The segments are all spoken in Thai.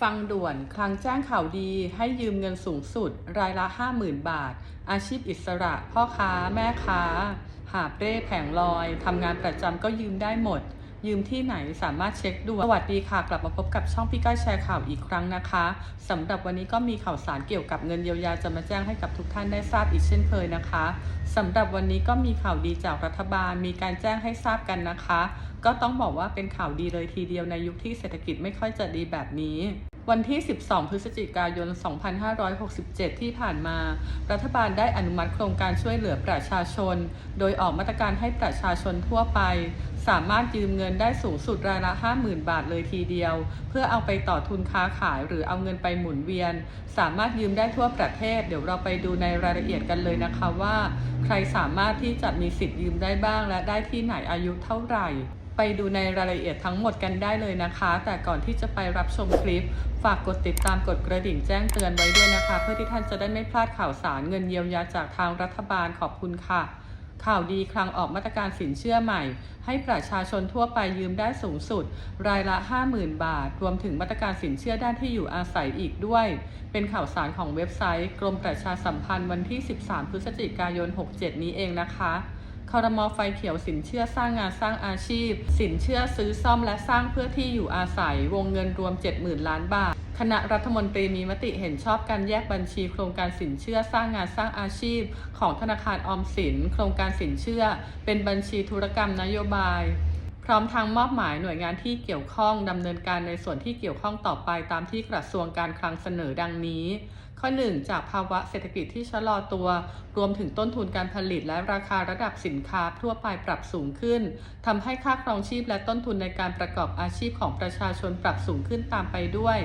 ฟังด่วนคลังแจ้งข่าวดีให้ยืมเงินสูงสุด รายละ 50,000 บาท อาชีพอิสระ พ่อค้า แม่ค้า หาเร่แผงลอย ทำงานประจำก็ยืมได้หมด ยืมที่ไหนสามารถเช็คดูสวัสดีค่ะ กลับมาพบกับช่องพี่ก้อยแชร์ข่าวอีกครั้งนะคะสำหรับวันนี้ก็มีข่าวสารเกี่ยวกับเงินเยียวยาจะมาแจ้งให้กับทุกท่านได้ทราบอีกเช่นเคยนะคะสำหรับวันนี้ก็มีข่าวดีจากรัฐบาล มีการแจ้งให้ทราบกันนะคะ ก็ต้องบอกว่าเป็นข่าวดีเลยทีเดียวในยุคที่เศรษฐกิจไม่ค่อยจะดีแบบนี้วันที่ 12 พฤศจิกายน 2567 ที่ผ่านมา รัฐบาลได้อนุมัติโครงการช่วยเหลือประชาชน โดยออกมาตรการให้ประชาชนทั่วไป สามารถยืมเงินได้สูงสุดรายละ 50,000 บาทเลยทีเดียว เพื่อเอาไปต่อทุนค้าขายหรือเอาเงินไปหมุนเวียน สามารถยืมได้ทั่วประเทศ เดี๋ยวเราไปดูในรายละเอียดกันเลยนะคะว่า ใครสามารถที่จะมีสิทธิ์ยืมได้บ้าง และได้ที่ไหนอายุเท่าไหร่ไปดูในรายละเอียดทั้งหมดกันได้เลยนะคะ แต่ก่อนที่จะไปรับชมคลิป ฝากกดติดตามกดกระดิ่งแจ้งเตือนไว้ด้วยนะคะ เพื่อที่ท่านจะได้ไม่พลาดข่าวสารเงินเยียวยาจากทางรัฐบาลขอบคุณค่ะ ข่าวดีคลังออกมาตรการสินเชื่อใหม่ ให้ประชาชนทั่วไปยืมได้สูงสุด รายละ 50,000 บาท รวมถึงมาตรการสินเชื่อด้านที่อยู่อาศัยอีกด้วย เป็นข่าวสารของเว็บไซต์ กรมประชาสัมพันธ์วันที่ 13 พฤศจิกายน 67 นี้เองนะคะ คอรมอไฟเขียวสินเชื่อสร้างงานสร้างอาชีพ สินเชื่อซื้อซ่อมและสร้างเพื่อที่อยู่อาศัยวงเงินรวม 70,000 ล้านบาทคณะรัฐมนตรีมีมติเห็นชอบการแยกบัญชี โครงการสินเชื่อสร้างงานสร้างอาชีพ ของธนาคารออมสิน โครงการสินเชื่อ เป็นบัญชีธุรกรรมนโยบาย พร้อมทางมอบหมายหน่วยงานที่เกี่ยวข้องดำเนินการในส่วนที่เกี่ยวข้องต่อไปตามที่กระทรวงการคลังเสนอดังนี้ ข้อ 1 จากภาวะเศรษฐกิจที่ชะลอตัว รวมถึงต้นทุนการผลิตและราคาระดับสินค้าทั่วไปปรับสูงขึ้นทำให้ค่าครองชีพและต้นทุนในการประกอบอาชีพของประชาชนปรับสูงขึ้นตามไปด้วย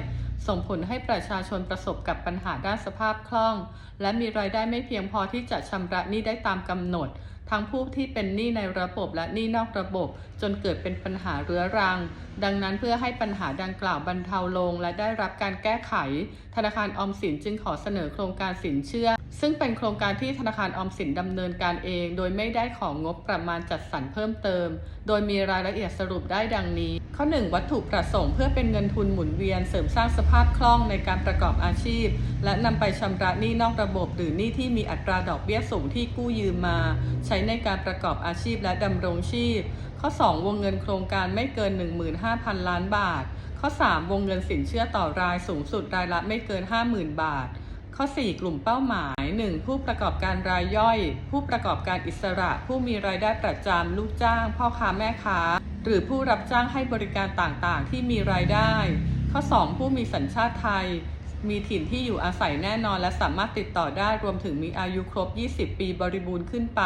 ส่งผลให้ประชาชนประสบกับปัญหาด้านสภาพคล่อง และมีรายได้ไม่เพียงพอที่จะชำระหนี้ได้ตามกำหนด ทั้งผู้ที่เป็นหนี้ในระบบและหนี้นอกระบบ จนเกิดเป็นปัญหาเรื้อรัง ดังนั้นเพื่อให้ปัญหาดังกล่าวบรรเทาลงและได้รับการแก้ไข ธนาคารออมสินจึงขอเสนอโครงการสินเชื่อ ซึ่งเป็นโครงการที่ธนาคารออมสินดำเนินการเอง โดยไม่ได้ของงบประมาณจัดสรรเพิ่มเติม โดยมีรายละเอียดสรุปได้ดังนี้ ข้อ 1 วัตถุประสงค์เพื่อเป็นเงินทุนหมุนเวียน เสริมสร้างสภาพคล่องในการประกอบอาชีพ และนำไปชำระหนี้นอกระบบหรือหนี้ที่มีอัตราดอกเบี้ยสูงที่กู้ยืมมา ใช้ในการประกอบอาชีพและดำรงชีพ ข้อ 2 วงเงินโครงการไม่เกิน 15,000 ล้านบาท ข้อ 3 วงเงินสินเชื่อต่อรายสูงสุดรายละไม่เกิน 50,000 บาทข้อ 4 กลุ่มเป้าหมาย 1. ผู้ประกอบการรายย่อย ผู้ประกอบการอิสระ ผู้มีรายได้ประจำลูกจ้าง พ่อค้าแม่ค้า หรือผู้รับจ้างให้บริการต่างๆ ที่มีรายได้ ข้อ 2 ผู้มีสัญชาติไทย มีถิ่นที่อยู่อาศัยแน่นอน และสามารถติดต่อได้รวมถึงมีอายุครบ 20 ปีบริบูรณ์ขึ้นไป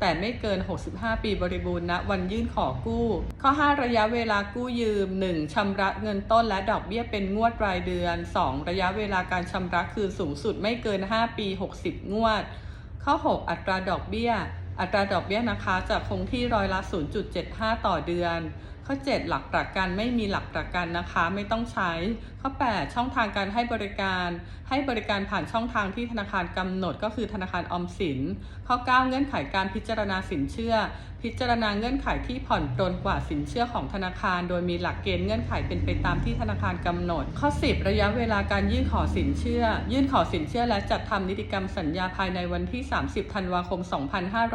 แต่ไม่เกิน 65 ปีบริบูรณ์ณวันยื่นขอกู้ ข้อ 5 ระยะเวลากู้ยืม 1. ชำระเงินต้นและดอกเบี้ยเป็นงวดรายเดือน 2. ระยะเวลาการชำระคือสูงสุดไม่เกิน 5 ปี 60 งวด ข้อ 6 อัตราดอกเบี้ย อัตราดอกเบี้ยนะคะจะคงที่ร้อยละ 0.75 ต่อเดือน ข้อ 7 หลักประกันไม่มีหลักประกันนะคะไม่ต้องใช้ ข้อ 8 ช่องทางการให้บริการ ให้บริการผ่านช่องทางที่ธนาคารกำหนดก็คือธนาคารออมสิน ข้อ 9 เงื่อนไขการพิจารณาสินเชื่อ พิจารณาเงื่อนไขที่ผ่อนปรนกว่าสินเชื่อของธนาคาร โดยมีหลักเกณฑ์เงื่อนไขเป็นไปตามที่ธนาคารกำหนด ข้อ 10 ระยะเวลาการยื่นขอสินเชื่อ ยื่นขอสินเชื่อและจัดทำนิติกรรมสัญญาภายในวันที่ 30 ธันวาคม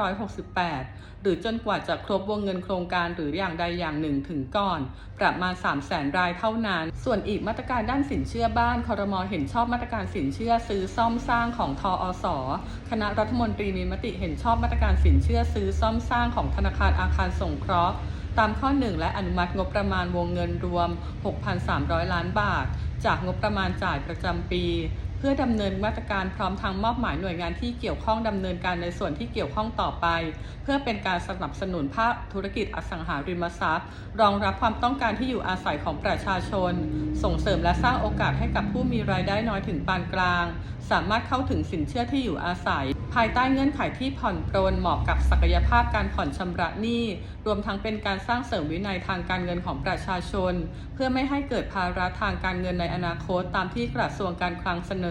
2568 หรือจนกว่าจะครบวงเงินโครงการหรืออย่างใดอย่างหนึ่งถึงก่อน ประมาณ 3 0 0แสนรายเท่านั้น ส่วนอีกมาตรการด้านสินเชื่อบ้านคอรมอเห็นชอบมาตรการสินเชื่อซื้อซ่อมสร้างของทออสอคณะรัฐมนตรีมีมติเห็นชอบมาตรการสินเชื่อซื้อซ่อมสร้างของธนาคารอาคารสงเคราะห์ตามข้อ 1 และอนุมัติงบประมาณวงเงินรวม 6,300 ล้านบาท จากงบประมาณจ่ายประจำปี พื่อดำเนินมาตรการพร้อมทางมอบหมายหน่วยงานที่เกี่ยวข้องดำเนินการในส่วนที่เกี่ยวข้องต่อไป เพื่อเป็นการสนับสนุนภาคธุรกิจอสังหาริมทรัพย์ รองรับความต้องการที่อยู่อาศัยของประชาชน ส่งเสริมและสร้างโอกาสให้กับผู้มีรายได้น้อยถึงปานกลาง สามารถเข้าถึงสินเชื่อที่อยู่อาศัย ภายใต้เงื่อนไขที่ผ่อนปรนเหมาะกับศักยภาพการผ่อนชำระหนี้รวมทั้งเป็นการสร้างเสริมวินัยทางการเงินของประชาชน เพื่อไม่ให้เกิดภาระทางการเงินในอนาคตตามที่กระทรวงการคลังเสนอ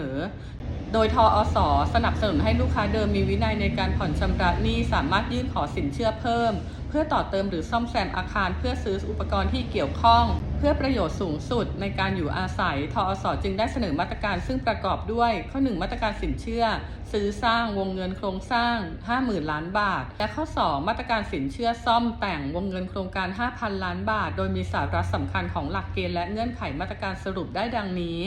โดยทออสสนับสนุนให้ลูกค้าเดิมมีวินัยในการผ่อนชำระหนี้สามารถยื่นขอสินเชื่อเพิ่ม เพื่อต่อเติมหรือซ่อมแซมอาคาร เพื่อซื้ออุปกรณ์ที่เกี่ยวข้อง เพื่อประโยชน์สูงสุดในการอยู่อาศัย ทออสจึงได้เสนอมาตรการซึ่งประกอบด้วย ข้อ 1 มาตรการสินเชื่อ ซื้อสร้างวงเงินโครงสร้าง 50,000 ล้านบาท และข้อ 2 มาตรการสินเชื่อซ่อมแต่งวงเงินโครงการ 5,000 ล้านบาท โดยมีสาระสำคัญของหลักเกณฑ์และเงื่อนไขมาตรการสรุปได้ดังนี้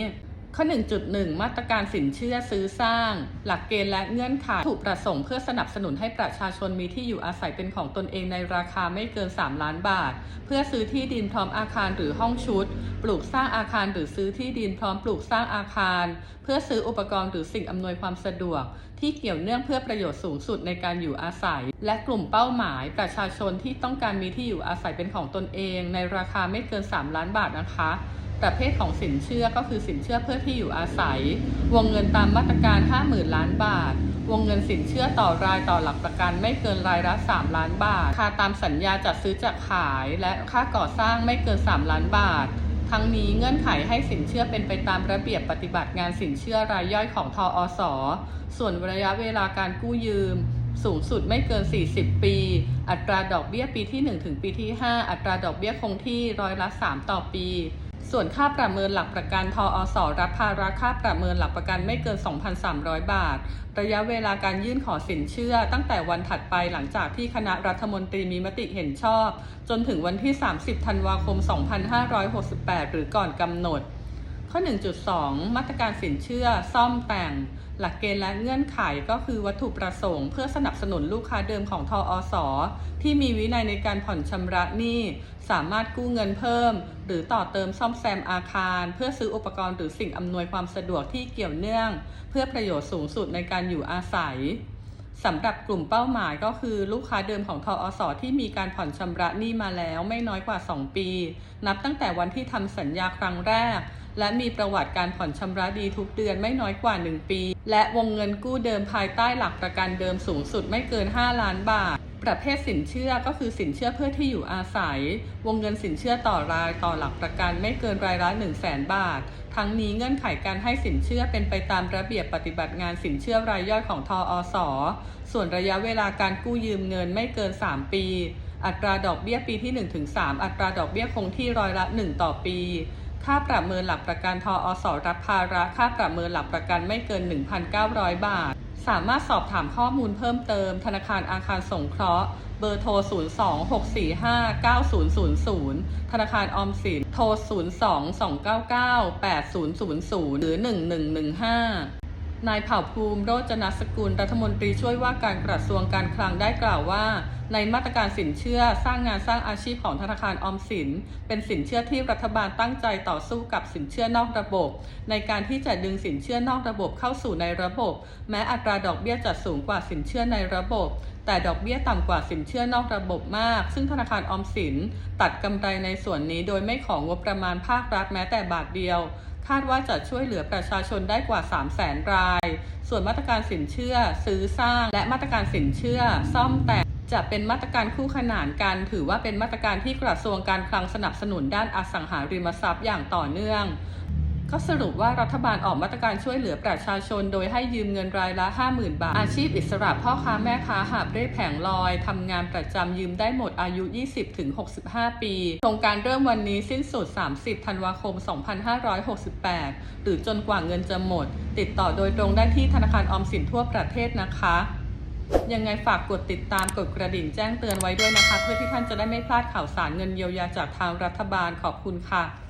ข้อ 1.1 มาตรการสินเชื่อซื้อสร้าง หลักเกณฑ์และเงื่อนไขถูกประสงค์เพื่อสนับสนุนให้ประชาชนมีที่อยู่อาศัยเป็นของตนเองในราคาไม่เกิน 3 ล้านบาท เพื่อซื้อที่ดินพร้อมอาคารหรือห้องชุด ปลูกสร้างอาคารหรือซื้อที่ดินพร้อมปลูกสร้างอาคาร เพื่อซื้ออุปกรณ์หรือสิ่งอำนวยความสะดวก ที่เกี่ยวเนื่องเพื่อประโยชน์สูงสุดในการอยู่อาศัย และกลุ่มเป้าหมาย ประชาชนที่ต้องการมีที่อยู่อาศัยเป็นของตนเอง ในราคาไม่เกิน 3 ล้านบาทนะคะ ประเภทของสินเชื่อก็คือสินเชื่อเพื่อที่อยู่อาศัย วงเงินตามมาตรการ 50,000 ล้านบาท วงเงินสินเชื่อต่อรายต่อหลักประกันไม่เกินรายละ 3 ล้านบาท ค่าตามสัญญาจัดซื้อจัดขาย และค่าก่อสร้างไม่เกิน 3 ล้านบาท ทั้งนี้เงื่อนไขให้สินเชื่อเป็นไปตามระเบียบปฏิบัติงานสินเชื่อรายย่อยของทออสส่วนระยะเวลาการกู้ยืมสูงสุดไม่เกิน 40 ปี อัตราดอกเบี้ยปีที่ 1 ถึงปีที่ 5 อัตราดอกเบี้ยคงที่ร้อยละ 3 ต่อปี ส่วนค่าประเมินหลักประกันทออสรับภาระค่าประเมินหลักประกันไม่เกิน 2,300 บาท ระยะเวลาการยื่นขอสินเชื่อ ตั้งแต่วันถัดไปหลังจากที่คณะรัฐมนตรีมีมติเห็นชอบ จนถึงวันที่ 30 ธันวาคม 2568 หรือก่อนกำหนด ข้อ 1.2 มาตรการสินเชื่อซ่อมแต่ง หลักเกณฑ์และเงื่อนไขก็คือวัตถุประสงค์เพื่อสนับสนุนลูกค้าเดิมของทออสที่มีวินัยในการผ่อนชำระหนี้ สามารถกู้เงินเพิ่ม หรือต่อเติมซ่อมแซมอาคาร เพื่อซื้ออุปกรณ์หรือสิ่งอำนวยความสะดวกที่เกี่ยวเนื่อง เพื่อประโยชน์สูงสุดในการอยู่อาศัยสำหรับกลุ่มเป้าหมายก็คือลูกค้าเดิมของทออสที่มีการผ่อนชำระหนี้มาแล้วไม่น้อยกว่า 2 ปี นับตั้งแต่วันที่ทำสัญญาครั้งแรก และมีประวัติการผ่อนชำระดีทุกเดือนไม่น้อยกว่า 1 ปี และวงเงินกู้เดิมภายใต้หลักประกันเดิมสูงสุดไม่เกิน 5 ล้านบาท ประเภทสินเชื่อก็คือสินเชื่อเพื่อที่อยู่อาศัย วงเงินสินเชื่อต่อรายต่อหลักประกันไม่เกินรายละ 1 0 0 0 0แบาท ทั้งนี้เงื่อนไขการให้สินเชื่อเป็นไปตามระเบียบปฏิบัติงานสินเชื่อรายย่อยของทออสส่วนระยะเวลาการกู้ยืมเงินไม่เกิน 3 ปี อัตราดอกเบี้ยปีที่ 1-3 อัตราดอกเบี้ยคงที่ร้อยละ 1 ต่อปี ค่าประเมินหลักประกันทออสรับภาระค่าประเมินหลักประกันไม่เกิน 1,900 บาท สามารถสอบถามข้อมูลเพิ่มเติม ธนาคารอาคารสงเคราะห์ เบอร์โทร 026459000 ธนาคารออมสิน โทร 022998000 หรือ 1115นายเผ่าภูมิโรจนสกุลรัฐมนตรีช่วยว่าการกระทรวงการคลังได้กล่าวว่า ในมาตรการสินเชื่อสร้างงานสร้างอาชีพของธนาคารออมสิน เป็นสินเชื่อที่รัฐบาลตั้งใจต่อสู้กับสินเชื่อนอกระบบ ในการที่จะดึงสินเชื่อนอกระบบเข้าสู่ในระบบ แม้อัตราดอกเบี้ยจะสูงกว่าสินเชื่อในระบบ แต่ดอกเบี้ยต่ำกว่าสินเชื่อนอกระบบมาก ซึ่งธนาคารออมสิน ตัดกำไรในส่วนนี้โดยไม่ของงบประมาณภาครัฐแม้แต่บาทเดียวคาดว่าจะช่วยเหลือประชาชนได้กว่า 3 0 0แสนราย ส่วนมาตรการสินเชื่อ ซื้อสร้าง และมาตรการสินเชื่อ ซ่อมแต่ง จะเป็นมาตรการคู่ขนานกัน ถือว่าเป็นมาตรการที่กระทรวงการคลังสนับสนุนด้านอสังหาริมทรัพย์อย่างต่อเนื่องก็สรุปว่ารัฐบาลออกมาตรการช่วยเหลือประชาชน โดยให้ยืมเงินรายละ 50,000 บาท อาชีพอิสระพ่อค้าแม่ค้าหาบเร่แผงลอย ทำงานประจำยืมได้หมดอายุ 20-65 ปี โครงการเริ่มวันนี้สิ้นสุด 30 ธันวาคม 2568 หรือจนกว่าเงินจะหมด ติดต่อโดยตรงได้ที่ธนาคารออมสินทั่วประเทศนะคะ ยังไงฝากกดติดตามกดกระดิ่งแจ้งเตือนไว้ด้วยนะคะ เพื่อที่ท่านจะได้ไม่พลาดข่าวสารเงินเยียวยาจากทางรัฐบาลขอบคุณค่ะ